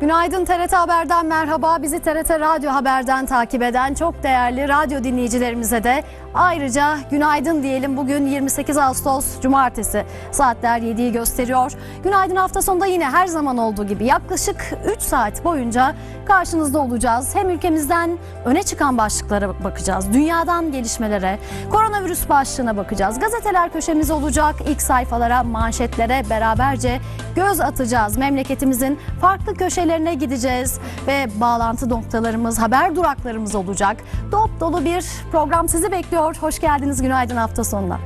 Günaydın TRT Haber'den merhaba. Bizi TRT Radyo Haber'den takip eden çok değerli radyo dinleyicilerimize de ayrıca günaydın diyelim. Bugün 28 Ağustos Cumartesi. Saatler 7'yi gösteriyor. Günaydın hafta sonunda yine her zaman olduğu gibi yaklaşık 3 saat boyunca karşınızda olacağız. Hem ülkemizden öne çıkan başlıklara bakacağız. Dünyadan gelişmelere, koronavirüs başlığına bakacağız. Gazeteler köşemiz olacak. İlk sayfalara, manşetlere beraberce göz atacağız. Memleketimizin farklı köşelerine gideceğiz ve bağlantı noktalarımız, haber duraklarımız olacak. Dop dolu bir program sizi bekliyor. Hoş geldiniz. Günaydın hafta sonuna.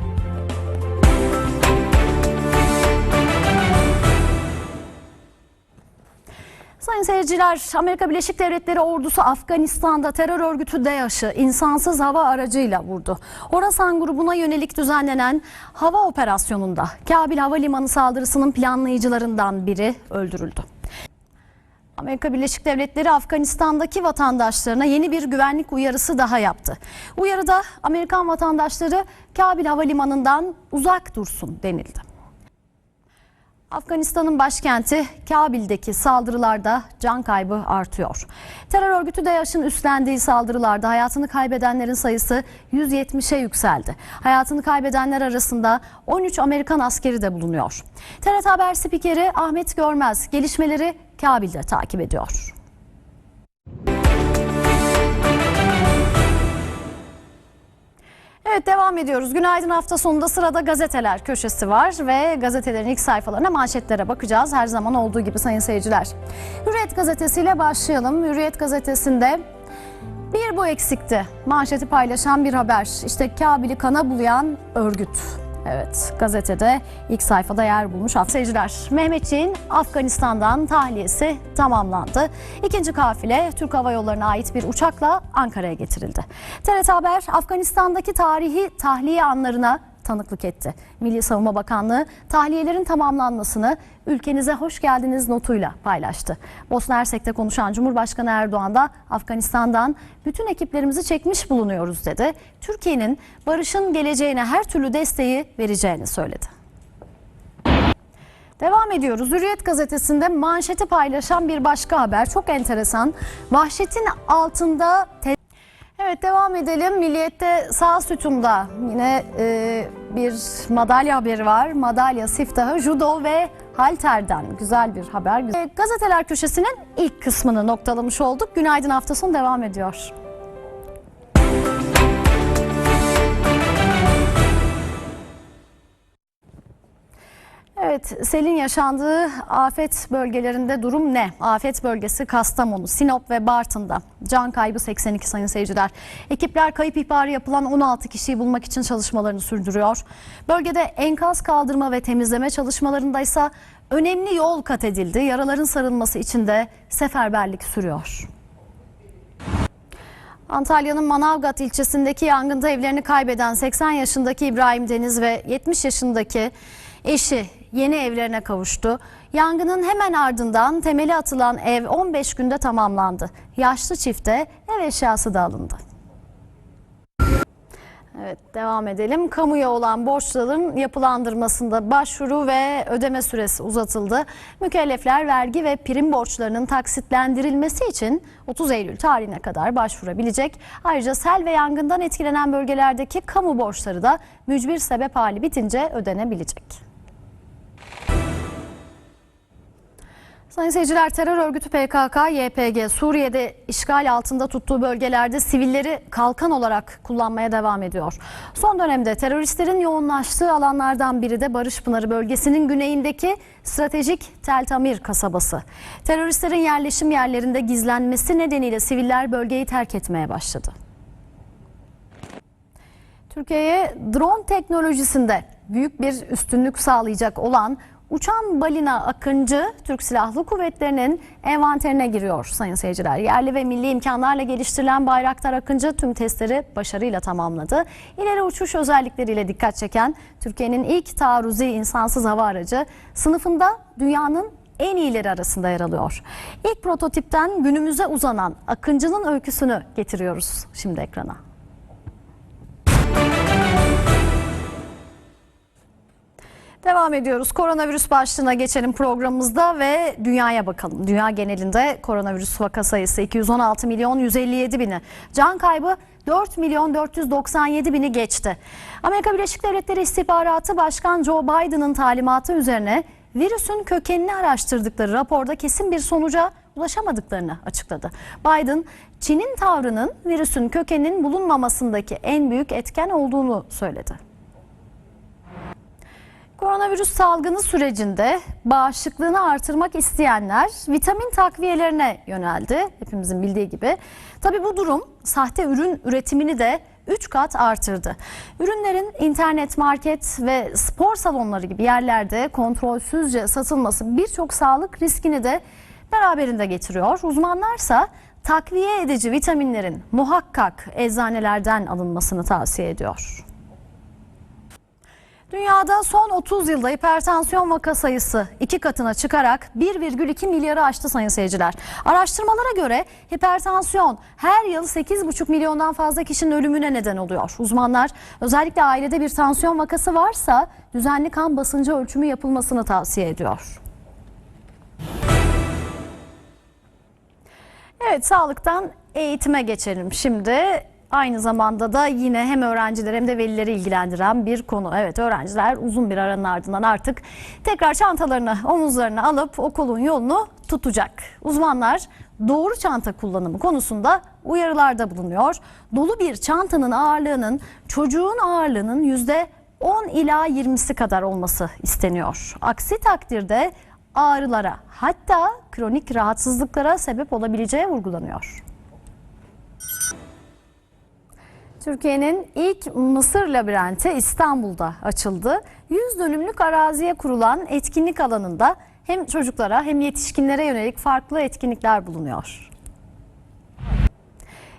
Sayın seyirciler, Amerika Birleşik Devletleri ordusu Afganistan'da terör örgütü DAEŞ'ı insansız hava aracıyla vurdu. Horasan grubuna yönelik düzenlenen hava operasyonunda Kabil Havalimanı saldırısının planlayıcılarından biri öldürüldü. Amerika Birleşik Devletleri Afganistan'daki vatandaşlarına yeni bir güvenlik uyarısı daha yaptı. Uyarıda Amerikan vatandaşları Kabil Havalimanı'ndan uzak dursun denildi. Afganistan'ın başkenti Kabil'deki saldırılarda can kaybı artıyor. Terör örgütü DAEŞ'in üstlendiği saldırılarda hayatını kaybedenlerin sayısı 170'e yükseldi. Hayatını kaybedenler arasında 13 Amerikan askeri de bulunuyor. TRT Haber spikeri Ahmet Görmez gelişmeleri Kabil'de takip ediyor. Evet devam ediyoruz. Günaydın hafta sonunda sırada gazeteler köşesi var ve gazetelerin ilk sayfalarına manşetlere bakacağız. Her zaman olduğu gibi sayın seyirciler. Hürriyet gazetesiyle başlayalım. Hürriyet gazetesinde bir bu eksikti. Manşeti paylaşan bir haber. İşte Kabil'i kana bulayan örgüt. Evet gazetede ilk sayfada yer bulmuş seyirciler. Mehmetçiğin Afganistan'dan tahliyesi tamamlandı. İkinci kafile Türk Hava Yolları'na ait bir uçakla Ankara'ya getirildi. TRT Haber Afganistan'daki tarihi tahliye anlarına tanıklık etti. Milli Savunma Bakanlığı tahliyelerin tamamlanmasını ülkenize hoş geldiniz notuyla paylaştı. Bosna Hersek'te konuşan Cumhurbaşkanı Erdoğan da Afganistan'dan bütün ekiplerimizi çekmiş bulunuyoruz dedi. Türkiye'nin barışın geleceğine her türlü desteği vereceğini söyledi. Devam ediyoruz. Hürriyet gazetesinde manşeti paylaşan bir başka haber. Çok enteresan. Vahşetin altında Evet devam edelim. Milliyet'te sağ sütunda yine e, bir madalya haberi var. Madalya siftahı judo ve halterden. Güzel bir haber. E, gazeteler köşesinin ilk kısmını noktalamış olduk. Günaydın hafta devam ediyor. Evet, selin yaşandığı afet bölgelerinde durum ne? Afet bölgesi Kastamonu, Sinop ve Bartın'da. Can kaybı 82 sayın seyirciler. Ekipler kayıp ihbarı yapılan 16 kişiyi bulmak için çalışmalarını sürdürüyor. Bölgede enkaz kaldırma ve temizleme çalışmalarında ise önemli yol kat edildi. Yaraların sarılması için de seferberlik sürüyor. Antalya'nın Manavgat ilçesindeki yangında evlerini kaybeden 80 yaşındaki İbrahim Deniz ve 70 yaşındaki eşi yeni evlerine kavuştu. Yangının hemen ardından temeli atılan ev 15 günde tamamlandı. Yaşlı çifte ev eşyası da alındı. Evet devam edelim. Kamuya olan borçların yapılandırmasında başvuru ve ödeme süresi uzatıldı. Mükellefler vergi ve prim borçlarının taksitlendirilmesi için 30 Eylül tarihine kadar başvurabilecek. Ayrıca sel ve yangından etkilenen bölgelerdeki kamu borçları da mücbir sebep hali bitince ödenebilecek. Sayın seyirciler terör örgütü PKK, YPG Suriye'de işgal altında tuttuğu bölgelerde sivilleri kalkan olarak kullanmaya devam ediyor. Son dönemde teröristlerin yoğunlaştığı alanlardan biri de Barış Pınarı bölgesinin güneyindeki stratejik Tel Tamir kasabası. Teröristlerin yerleşim yerlerinde gizlenmesi nedeniyle siviller bölgeyi terk etmeye başladı. Türkiye'ye drone teknolojisinde büyük bir üstünlük sağlayacak olan Uçan balina Akıncı Türk Silahlı Kuvvetleri'nin envanterine giriyor sayın seyirciler. Yerli ve milli imkanlarla geliştirilen Bayraktar Akıncı tüm testleri başarıyla tamamladı. İleri uçuş özellikleriyle dikkat çeken Türkiye'nin ilk taarruzi insansız hava aracı sınıfında dünyanın en iyileri arasında yer alıyor. İlk prototipten günümüze uzanan Akıncı'nın öyküsünü getiriyoruz şimdi ekrana. Devam ediyoruz. Koronavirüs başlığına geçelim programımızda ve dünyaya bakalım. Dünya genelinde koronavirüs vaka sayısı 216 milyon 157 bini. Can kaybı 4 milyon 497 bini geçti. Amerika Birleşik Devletleri İstihbaratı Başkan Joe Biden'ın talimatı üzerine virüsün kökenini araştırdıkları raporda kesin bir sonuca ulaşamadıklarını açıkladı. Biden, Çin'in tavrının virüsün kökeninin bulunmamasındaki en büyük etken olduğunu söyledi. Koronavirüs salgını sürecinde bağışıklığını artırmak isteyenler vitamin takviyelerine yöneldi. Hepimizin bildiği gibi. Tabi bu durum sahte ürün üretimini de 3 kat artırdı. Ürünlerin internet, market ve spor salonları gibi yerlerde kontrolsüzce satılması birçok sağlık riskini de beraberinde getiriyor. Uzmanlarsa takviye edici vitaminlerin muhakkak eczanelerden alınmasını tavsiye ediyor. Dünyada son 30 yılda hipertansiyon vaka sayısı iki katına çıkarak 1,2 milyarı aştı sayın seyirciler. Araştırmalara göre hipertansiyon her yıl 8,5 milyondan fazla kişinin ölümüne neden oluyor. Uzmanlar özellikle ailede bir tansiyon vakası varsa düzenli kan basıncı ölçümü yapılmasını tavsiye ediyor. Evet sağlıktan eğitime geçelim şimdi. Aynı zamanda da yine hem öğrenciler hem de velileri ilgilendiren bir konu. Evet öğrenciler uzun bir aranın ardından artık tekrar çantalarını omuzlarına alıp okulun yolunu tutacak. Uzmanlar doğru çanta kullanımı konusunda uyarılarda bulunuyor. Dolu bir çantanın ağırlığının çocuğun ağırlığının yüzde 10 ila 20'si kadar olması isteniyor. Aksi takdirde ağrılara hatta kronik rahatsızlıklara sebep olabileceği vurgulanıyor. Türkiye'nin ilk Mısır labirenti İstanbul'da açıldı. 100 dönümlük araziye kurulan etkinlik alanında hem çocuklara hem yetişkinlere yönelik farklı etkinlikler bulunuyor.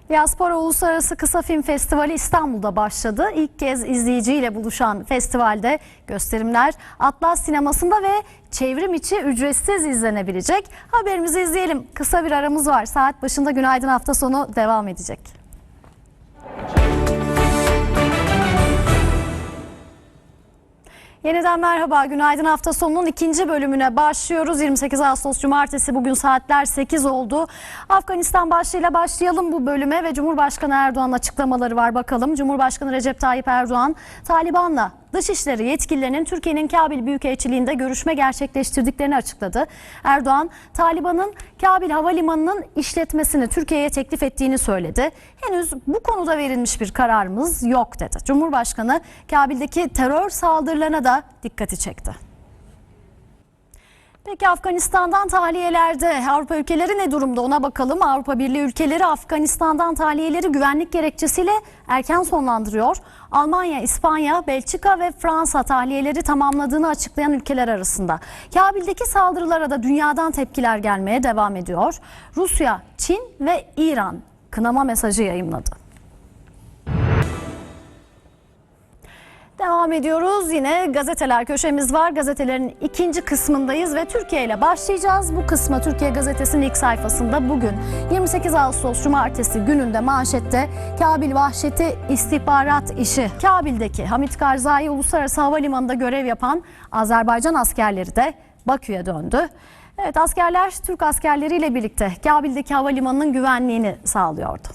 Diaspora Uluslararası Kısa Film Festivali İstanbul'da başladı. İlk kez izleyiciyle buluşan festivalde gösterimler Atlas Sineması'nda ve çevrim içi ücretsiz izlenebilecek. Haberimizi izleyelim. Kısa bir aramız var. Saat başında Günaydın hafta sonu devam edecek. Yeniden merhaba, günaydın hafta sonunun ikinci bölümüne başlıyoruz. 28 Ağustos Cumartesi bugün saatler 8 oldu. Afganistan başlığıyla başlayalım bu bölüme ve Cumhurbaşkanı Erdoğan'ın açıklamaları var bakalım. Cumhurbaşkanı Recep Tayyip Erdoğan, Taliban'la Dışişleri yetkililerinin Türkiye'nin Kabil Büyükelçiliğinde görüşme gerçekleştirdiklerini açıkladı. Erdoğan, Taliban'ın Kabil Havalimanı'nın işletmesini Türkiye'ye teklif ettiğini söyledi. Henüz bu konuda verilmiş bir kararımız yok dedi. Cumhurbaşkanı Kabil'deki terör saldırılarına da dikkati çekti. Peki Afganistan'dan tahliyelerde Avrupa ülkeleri ne durumda ona bakalım. Avrupa Birliği ülkeleri Afganistan'dan tahliyeleri güvenlik gerekçesiyle erken sonlandırıyor. Almanya, İspanya, Belçika ve Fransa tahliyeleri tamamladığını açıklayan ülkeler arasında. Kabil'deki saldırılara da dünyadan tepkiler gelmeye devam ediyor. Rusya, Çin ve İran kınama mesajı yayımladı. Devam ediyoruz. Yine gazeteler köşemiz var. Gazetelerin ikinci kısmındayız ve Türkiye ile başlayacağız. Bu kısma Türkiye Gazetesi'nin ilk sayfasında bugün 28 Ağustos Cumartesi gününde manşette Kabil vahşeti istihbarat işi. Kabil'deki Hamit Karzai Uluslararası Havalimanı'nda görev yapan Azerbaycan askerleri de Bakü'ye döndü. Evet askerler Türk askerleriyle birlikte Kabil'deki havalimanının güvenliğini sağlıyordu.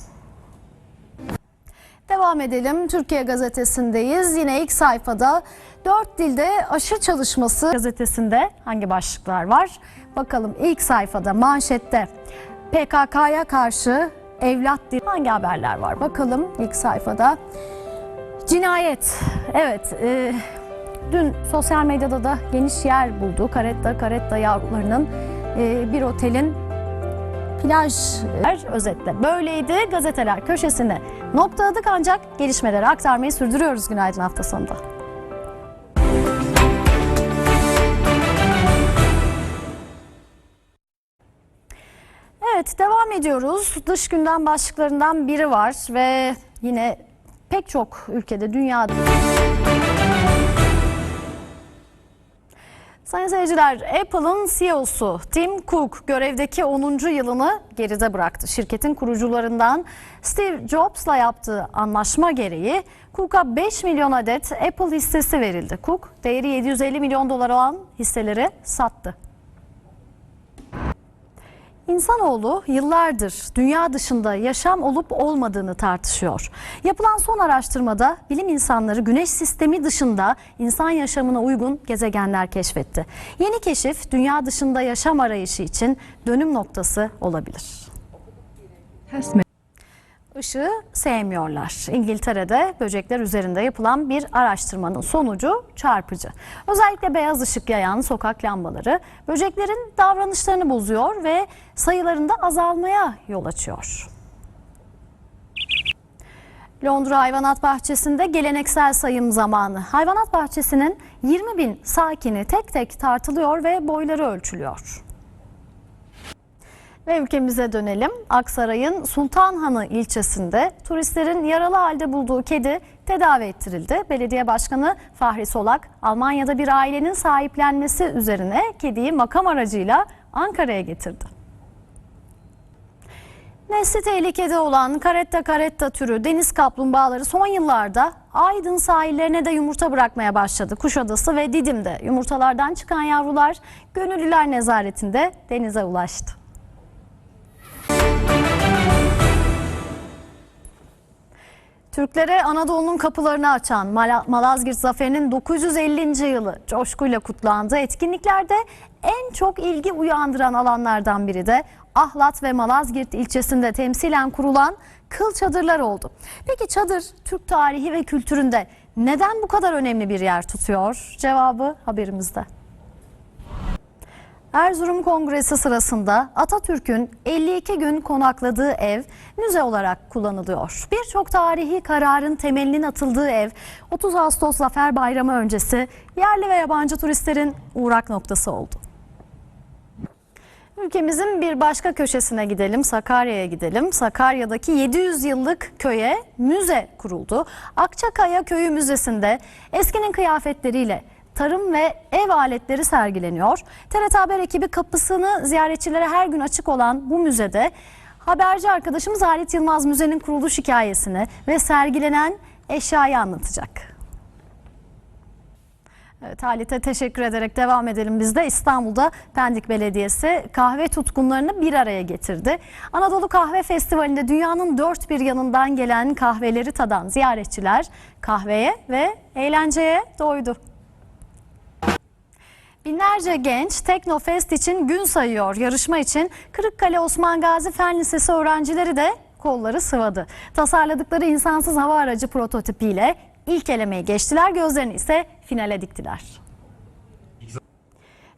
Devam edelim. Türkiye Gazetesi'ndeyiz. Yine ilk sayfada dört dilde aşı çalışması gazetesinde hangi başlıklar var? Bakalım ilk sayfada manşette PKK'ya karşı evlat dil hangi haberler var? Bakalım ilk sayfada. Cinayet. Evet. E, dün sosyal medyada da geniş yer buldu. Karetta, karetta yavrularının e, bir otelin plaj özetle böyleydi. Gazeteler köşesine noktaladık ancak gelişmeleri aktarmayı sürdürüyoruz günaydın hafta sonunda. Evet devam ediyoruz. Dış gündem başlıklarından biri var ve yine pek çok ülkede dünyada Sayın seyirciler, Apple'ın CEO'su Tim Cook görevdeki 10. yılını geride bıraktı. Şirketin kurucularından Steve Jobs'la yaptığı anlaşma gereği Cook'a 5 milyon adet Apple hissesi verildi. Cook, değeri 750 milyon dolar olan hisseleri sattı. İnsanoğlu yıllardır dünya dışında yaşam olup olmadığını tartışıyor. Yapılan son araştırmada bilim insanları güneş sistemi dışında insan yaşamına uygun gezegenler keşfetti. Yeni keşif dünya dışında yaşam arayışı için dönüm noktası olabilir. Işığı sevmiyorlar. İngiltere'de böcekler üzerinde yapılan bir araştırmanın sonucu çarpıcı. Özellikle beyaz ışık yayan sokak lambaları böceklerin davranışlarını bozuyor ve sayılarında azalmaya yol açıyor. Londra Hayvanat Bahçesi'nde geleneksel sayım zamanı. Hayvanat Bahçesi'nin 20 bin sakini tek tek tartılıyor ve boyları ölçülüyor. Ve ülkemize dönelim. Aksaray'ın Sultanhanı ilçesinde turistlerin yaralı halde bulduğu kedi tedavi ettirildi. Belediye Başkanı Fahri Solak, Almanya'da bir ailenin sahiplenmesi üzerine kediyi makam aracıyla Ankara'ya getirdi. Nesli tehlikede olan karetta karetta türü deniz kaplumbağaları son yıllarda Aydın sahillerine de yumurta bırakmaya başladı. Kuşadası ve Didim'de yumurtalardan çıkan yavrular gönüllüler nezaretinde denize ulaştı. Türklere Anadolu'nun kapılarını açan Mala- Malazgirt Zaferi'nin 950. yılı coşkuyla kutlandı. Etkinliklerde en çok ilgi uyandıran alanlardan biri de Ahlat ve Malazgirt ilçesinde temsilen kurulan kıl çadırlar oldu. Peki çadır Türk tarihi ve kültüründe neden bu kadar önemli bir yer tutuyor? Cevabı haberimizde. Erzurum Kongresi sırasında Atatürk'ün 52 gün konakladığı ev müze olarak kullanılıyor. Birçok tarihi kararın temelinin atıldığı ev 30 Ağustos Zafer Bayramı öncesi yerli ve yabancı turistlerin uğrak noktası oldu. Ülkemizin bir başka köşesine gidelim, Sakarya'ya gidelim. Sakarya'daki 700 yıllık köye müze kuruldu. Akçakaya Köyü Müzesi'nde eskinin kıyafetleriyle tarım ve ev aletleri sergileniyor. TRT Haber ekibi kapısını ziyaretçilere her gün açık olan bu müzede haberci arkadaşımız Halit Yılmaz müzenin kuruluş hikayesini ve sergilenen eşyayı anlatacak. Evet, Halit'e teşekkür ederek devam edelim biz de. İstanbul'da Pendik Belediyesi kahve tutkunlarını bir araya getirdi. Anadolu Kahve Festivali'nde dünyanın dört bir yanından gelen kahveleri tadan ziyaretçiler kahveye ve eğlenceye doydu. Binlerce genç Teknofest için gün sayıyor. Yarışma için Kırıkkale Osman Gazi Fen Lisesi öğrencileri de kolları sıvadı. Tasarladıkları insansız hava aracı prototipiyle ilk elemeyi geçtiler. Gözlerini ise finale diktiler.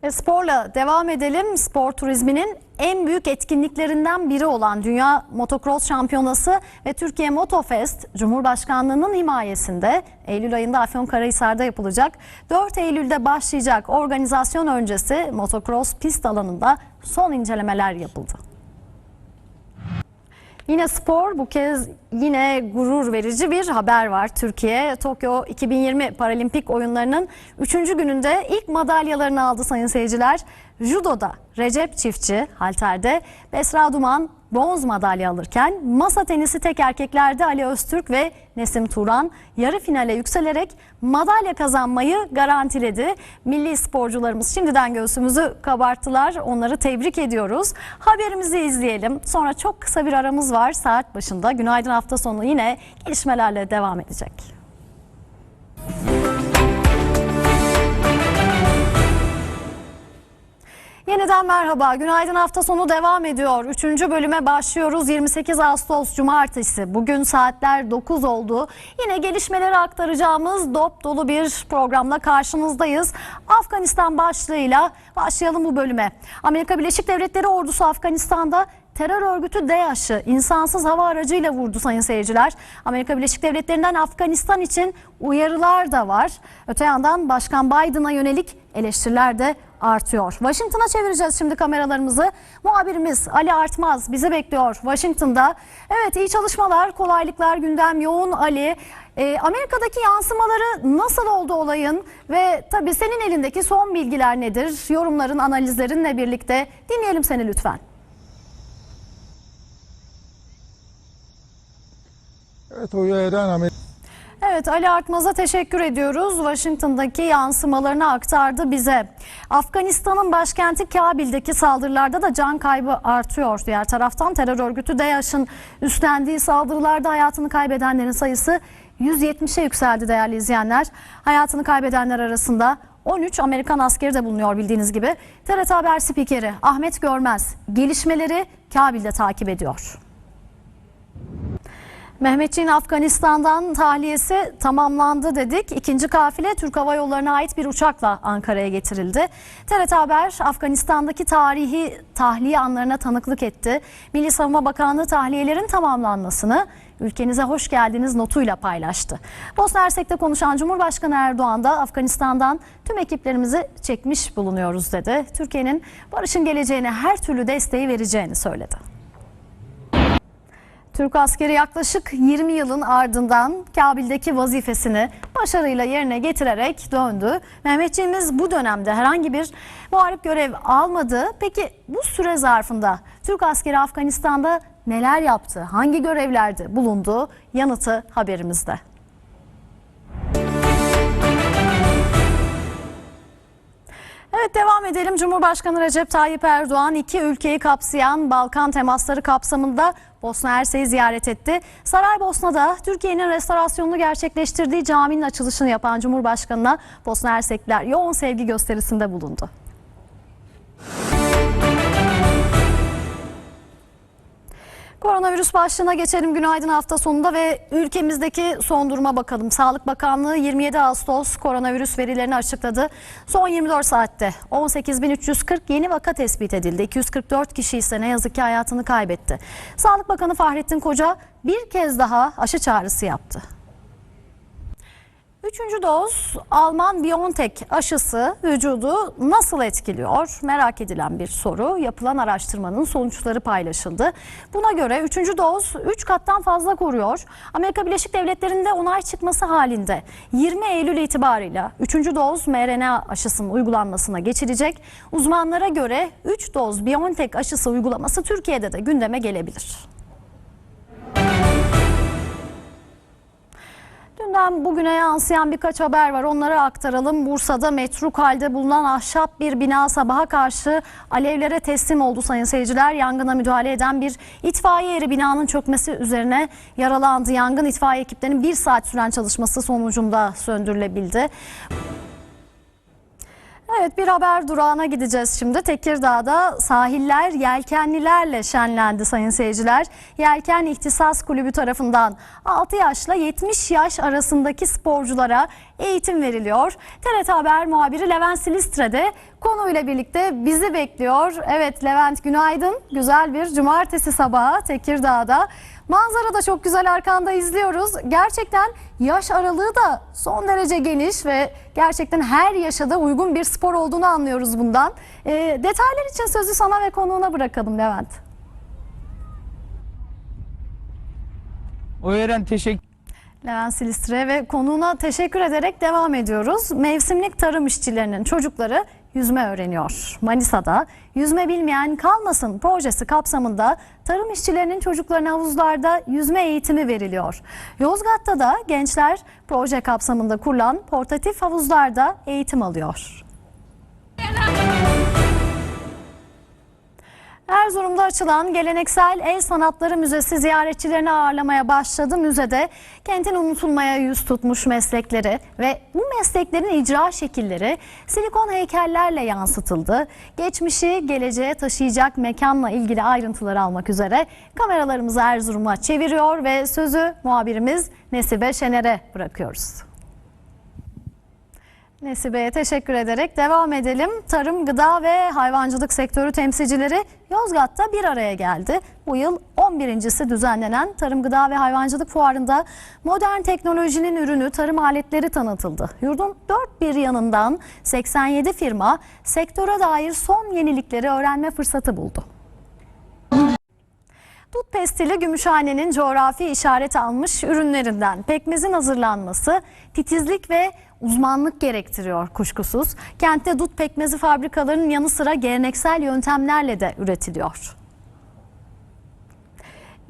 Ve sporla devam edelim. Spor turizminin en büyük etkinliklerinden biri olan Dünya Motocross Şampiyonası ve Türkiye Motofest Cumhurbaşkanlığının himayesinde Eylül ayında Afyonkarahisar'da yapılacak. 4 Eylül'de başlayacak organizasyon öncesi motocross pist alanında son incelemeler yapıldı. Yine spor bu kez yine gurur verici bir haber var. Türkiye Tokyo 2020 Paralimpik oyunlarının 3. gününde ilk madalyalarını aldı sayın seyirciler. Judo'da Recep Çiftçi halterde Besra Duman bronz madalya alırken masa tenisi tek erkeklerde Ali Öztürk ve Nesim Turan yarı finale yükselerek madalya kazanmayı garantiledi. Milli sporcularımız şimdiden göğsümüzü kabarttılar. Onları tebrik ediyoruz. Haberimizi izleyelim. Sonra çok kısa bir aramız var saat başında. Günaydın hafta sonu yine gelişmelerle devam edecek. Yeniden merhaba. Günaydın hafta sonu devam ediyor. Üçüncü bölüme başlıyoruz. 28 Ağustos Cumartesi. Bugün saatler 9 oldu. Yine gelişmeleri aktaracağımız dop dolu bir programla karşınızdayız. Afganistan başlığıyla başlayalım bu bölüme. Amerika Birleşik Devletleri ordusu Afganistan'da terör örgütü DAEŞ'ı insansız hava aracıyla vurdu sayın seyirciler. Amerika Birleşik Devletleri'nden Afganistan için uyarılar da var. Öte yandan Başkan Biden'a yönelik eleştiriler de artıyor. Washington'a çevireceğiz şimdi kameralarımızı. Muhabirimiz Ali Artmaz bizi bekliyor Washington'da. Evet iyi çalışmalar, kolaylıklar, gündem yoğun Ali. Ee, Amerika'daki yansımaları nasıl oldu olayın ve tabii senin elindeki son bilgiler nedir? Yorumların, analizlerinle birlikte dinleyelim seni lütfen. Evet o yerden Amerika Evet Ali Artmaz'a teşekkür ediyoruz. Washington'daki yansımalarını aktardı bize. Afganistan'ın başkenti Kabil'deki saldırılarda da can kaybı artıyor. Diğer taraftan terör örgütü DAEŞ'in üstlendiği saldırılarda hayatını kaybedenlerin sayısı 170'e yükseldi değerli izleyenler. Hayatını kaybedenler arasında 13 Amerikan askeri de bulunuyor bildiğiniz gibi. TRT Haber spikeri Ahmet Görmez gelişmeleri Kabil'de takip ediyor. Mehmetçiğin Afganistan'dan tahliyesi tamamlandı dedik. İkinci kafile Türk Hava Yolları'na ait bir uçakla Ankara'ya getirildi. TRT Haber Afganistan'daki tarihi tahliye anlarına tanıklık etti. Milli Savunma Bakanlığı tahliyelerin tamamlanmasını ülkenize hoş geldiniz notuyla paylaştı. Bosna Hersek'te konuşan Cumhurbaşkanı Erdoğan da Afganistan'dan tüm ekiplerimizi çekmiş bulunuyoruz dedi. Türkiye'nin barışın geleceğine her türlü desteği vereceğini söyledi. Türk askeri yaklaşık 20 yılın ardından Kabil'deki vazifesini başarıyla yerine getirerek döndü. Mehmetçiğimiz bu dönemde herhangi bir muharip görev almadı. Peki bu süre zarfında Türk askeri Afganistan'da neler yaptı? Hangi görevlerde bulundu? Yanıtı haberimizde. Evet devam edelim. Cumhurbaşkanı Recep Tayyip Erdoğan iki ülkeyi kapsayan Balkan temasları kapsamında Bosna Hersek'i ziyaret etti. Saraybosna'da Türkiye'nin restorasyonunu gerçekleştirdiği caminin açılışını yapan Cumhurbaşkanı'na Bosna Hersekliler yoğun sevgi gösterisinde bulundu. Koronavirüs başlığına geçelim günaydın hafta sonunda ve ülkemizdeki son duruma bakalım. Sağlık Bakanlığı 27 Ağustos koronavirüs verilerini açıkladı. Son 24 saatte 18.340 yeni vaka tespit edildi. 244 kişi ise ne yazık ki hayatını kaybetti. Sağlık Bakanı Fahrettin Koca bir kez daha aşı çağrısı yaptı. Üçüncü doz Alman BioNTech aşısı vücudu nasıl etkiliyor? Merak edilen bir soru. Yapılan araştırmanın sonuçları paylaşıldı. Buna göre üçüncü doz 3 kattan fazla koruyor. Amerika Birleşik Devletleri'nde onay çıkması halinde 20 Eylül itibarıyla üçüncü doz mRNA aşısının uygulanmasına geçilecek. Uzmanlara göre 3 doz BioNTech aşısı uygulaması Türkiye'de de gündeme gelebilir. Dünden bugüne yansıyan birkaç haber var. Onları aktaralım. Bursa'da metruk halde bulunan ahşap bir bina sabaha karşı alevlere teslim oldu sayın seyirciler. Yangına müdahale eden bir itfaiye eri binanın çökmesi üzerine yaralandı. Yangın itfaiye ekiplerinin bir saat süren çalışması sonucunda söndürülebildi. Evet bir haber durağına gideceğiz şimdi. Tekirdağ'da sahiller yelkenlilerle şenlendi sayın seyirciler. Yelken İhtisas Kulübü tarafından 6 yaşla 70 yaş arasındaki sporculara eğitim veriliyor. TRT Haber muhabiri Levent Silistre de konuyla birlikte bizi bekliyor. Evet Levent günaydın. Güzel bir cumartesi sabahı Tekirdağ'da. Manzara da çok güzel arkanda izliyoruz. Gerçekten yaş aralığı da son derece geniş ve gerçekten her yaşa da uygun bir spor olduğunu anlıyoruz bundan. Ee, detaylar için sözü sana ve konuğuna bırakalım Levent. O Eren teşekkür Levent Silistre ve konuğuna teşekkür ederek devam ediyoruz. Mevsimlik tarım işçilerinin çocukları yüzme öğreniyor. Manisa'da yüzme bilmeyen kalmasın projesi kapsamında tarım işçilerinin çocuklarına havuzlarda yüzme eğitimi veriliyor. Yozgat'ta da gençler proje kapsamında kurulan portatif havuzlarda eğitim alıyor. Erzurum'da açılan Geleneksel El Sanatları Müzesi ziyaretçilerini ağırlamaya başladı. Müzede kentin unutulmaya yüz tutmuş meslekleri ve bu mesleklerin icra şekilleri silikon heykellerle yansıtıldı. Geçmişi geleceğe taşıyacak mekanla ilgili ayrıntıları almak üzere kameralarımızı Erzurum'a çeviriyor ve sözü muhabirimiz Nesibe Şener'e bırakıyoruz. Nesibe'ye teşekkür ederek devam edelim. Tarım, gıda ve hayvancılık sektörü temsilcileri Yozgat'ta bir araya geldi. Bu yıl 11.si düzenlenen Tarım, Gıda ve Hayvancılık Fuarı'nda modern teknolojinin ürünü tarım aletleri tanıtıldı. Yurdun dört bir yanından 87 firma sektöre dair son yenilikleri öğrenme fırsatı buldu. Dut pestili Gümüşhane'nin coğrafi işaret almış ürünlerinden pekmezin hazırlanması titizlik ve uzmanlık gerektiriyor kuşkusuz. Kentte dut pekmezi fabrikalarının yanı sıra geleneksel yöntemlerle de üretiliyor.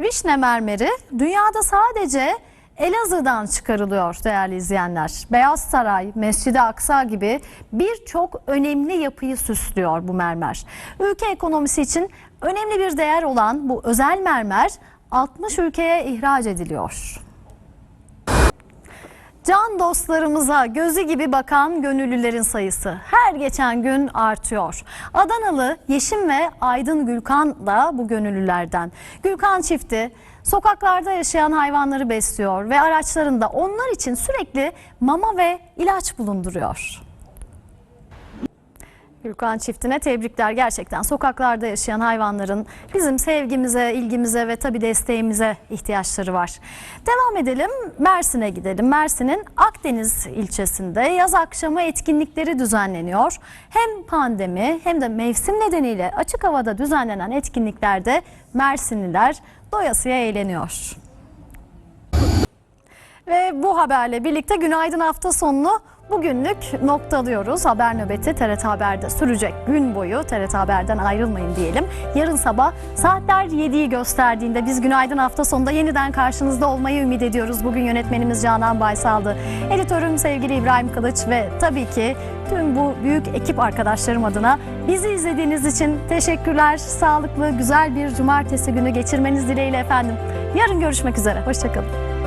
Vişne mermeri dünyada sadece Elazığ'dan çıkarılıyor değerli izleyenler. Beyaz Saray, Mescid-i Aksa gibi birçok önemli yapıyı süslüyor bu mermer. Ülke ekonomisi için önemli bir değer olan bu özel mermer 60 ülkeye ihraç ediliyor. Can dostlarımıza gözü gibi bakan gönüllülerin sayısı her geçen gün artıyor. Adanalı Yeşim ve Aydın Gülkan da bu gönüllülerden. Gülkan çifti sokaklarda yaşayan hayvanları besliyor ve araçlarında onlar için sürekli mama ve ilaç bulunduruyor. Gülkan çiftine tebrikler gerçekten sokaklarda yaşayan hayvanların bizim sevgimize, ilgimize ve tabii desteğimize ihtiyaçları var. Devam edelim Mersin'e gidelim. Mersin'in Akdeniz ilçesinde yaz akşamı etkinlikleri düzenleniyor. Hem pandemi hem de mevsim nedeniyle açık havada düzenlenen etkinliklerde Mersinliler doyasıya eğleniyor. Ve bu haberle birlikte günaydın hafta sonunu bugünlük noktalıyoruz. Haber nöbeti TRT Haber'de sürecek gün boyu TRT Haber'den ayrılmayın diyelim. Yarın sabah saatler 7'yi gösterdiğinde biz günaydın hafta sonunda yeniden karşınızda olmayı ümit ediyoruz. Bugün yönetmenimiz Canan Baysal'dı. Editörüm sevgili İbrahim Kılıç ve tabii ki tüm bu büyük ekip arkadaşlarım adına bizi izlediğiniz için teşekkürler. Sağlıklı, güzel bir cumartesi günü geçirmeniz dileğiyle efendim. Yarın görüşmek üzere. Hoşçakalın.